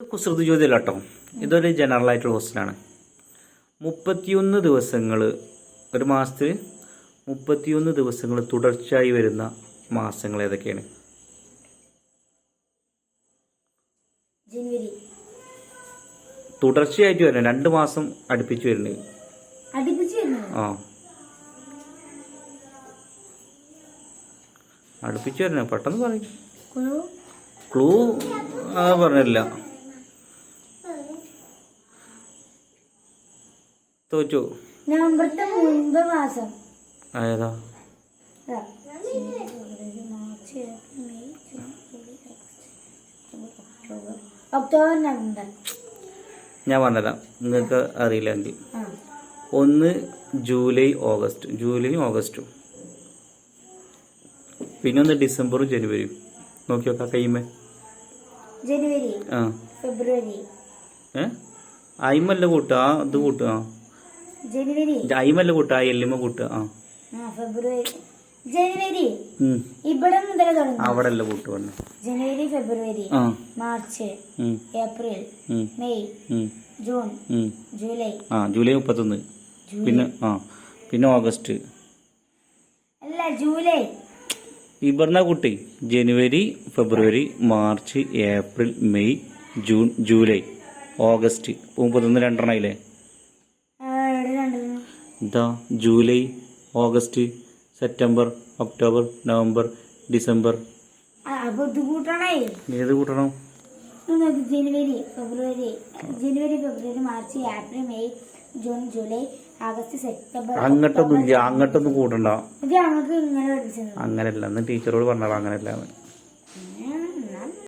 കുസൃതി ചോദ്യമല്ല കേട്ടോ ഇതൊരു ജനറൽ ആയിട്ടുള്ള ക്വസ്റ്റനാണ് മുപ്പത്തിയൊന്ന് ദിവസങ്ങൾ ഒരു മാസത്തിൽ മുപ്പത്തിയൊന്ന് ദിവസങ്ങൾ തുടർച്ചയായി വരുന്ന മാസങ്ങൾ ഏതൊക്കെയാണ്? തുടർച്ചയായിട്ട് വരണം. രണ്ട് മാസം അടുപ്പിച്ച് വരുന്നത് അടുപ്പിച്ച് വരുന്നത് ആ. അടുപ്പിച്ച് വരണേ. പെട്ടെന്ന് പറയും. ക്ലൂ ആ പറഞ്ഞില്ല. തോറ്റു. നവംബറത്തെ മുൻപ് മാസം. ഏതാ ഒക്ടോബർ നവംബർ. ഞാൻ പറഞ്ഞുതരാം. നിങ്ങൾക്ക് അറിയില്ലെങ്കിൽ ഒന്ന് ജൂലൈ ഓഗസ്റ്റ്. ജൂലൈയും ഓഗസ്റ്റും. പിന്നെ ഒന്ന് ഡിസംബറും ജനുവരിയും. നോക്കി നോക്കാം കൈമേ. ജനുവരി. ആ. ഫെബ്രുവരി. ഏ? അയിമല്ല കൂട്ടുക. അത് ഇത് കൂട്ടുക. ജനുവരി. കൂട്ടുക ആ എല്ലുമ കൂട്ടുക ആ. ഫെബ്രുവരി. ജനുവരി. ഇവിടെ മുതൽ തുടങ്ങി. അവിടെ അല്ല കൂട്ടു ജനുവരി ഫെബ്രുവരി March April May June July. ആ ജൂലൈ മുപ്പത്തൊന്ന്. പിന്നെ ആ. പിന്നെ ഓഗസ്റ്റ്. അല്ല ജൂലൈ. ഇവിടുന്ന കുട്ടി. ജനുവരി ഫെബ്രുവരി March April May June July. August. മുപ്പത്തൊന്ന് രണ്ടെണ്ണയില്ലേ ഇതാ ജൂലൈ August September October November December. ഏത് കൂട്ടണം? ജനുവരി ഫെബ്രുവരി. ജനുവരി ഫെബ്രുവരി March April May June July ആഗസ്റ്റ് സെപ്റ്റംബർ അങ്ങോട്ടൊന്നും അങ്ങോട്ടൊന്നും കൂട്ടണ്ട അങ്ങനെയല്ല എന്ന് ടീച്ചറോട് പറഞ്ഞാൽ അങ്ങനെയല്ല.